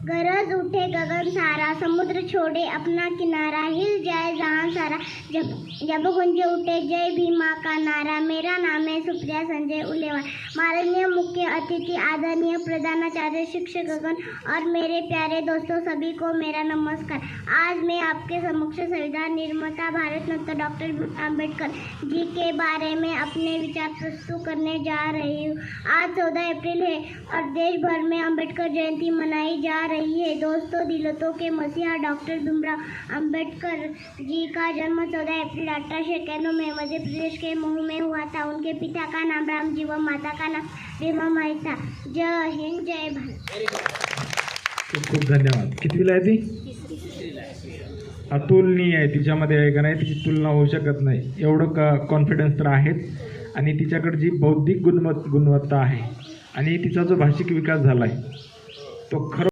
गरज उठे गगन सारा, समुद्र छोड़े अपना किनारा, हिल जाए जहाँ सारा। जब जब गुंजे उठे, जय भीमा का नारा, मेरा नाम है सुप्रिया संजय उलेवाल। माननीय मुख्य अतिथि, आदरणीय प्रधानाचार्य, शिक्षक गगन और मेरे प्यारे दोस्तों, सभी को मेरा नमस्कार। आज मैं आपके समक्ष संविधान निर्माता भारत रत्न डॉक्टर अंबेडकर जी के बारे में अपने विचार प्रस्तुत करने जा रही हूँ। आज चौदह अप्रैल है और देश भर में अंबेडकर जयंती मनाई जा रही है। दोस्तों दिलतों के मसीहा डॉक्टर भीमराव अंबेडकर जी का जन्म चौदह अप्रैल अठारह सौ इक्यानवे में मध्य प्रदेश के महू में हुआ था। उनके पिता का नाम राम जी व माता का नाम रेमा माई था। जय हिंद जय भारत। खूप खूप धन्यवाद. कितवीला आहे ती? अतुलनीय आहे. तिच्यामध्ये आहे का नाही तिची तुलना होऊ शकत नाही. एवढं का कॉन्फिडन्स तर आहेच आणि तिच्याकडे जी बौद्धिक गुणवत् गुणवत्ता आहे आणि तिचा जो भाषिक विकास झाला आहे तो खरं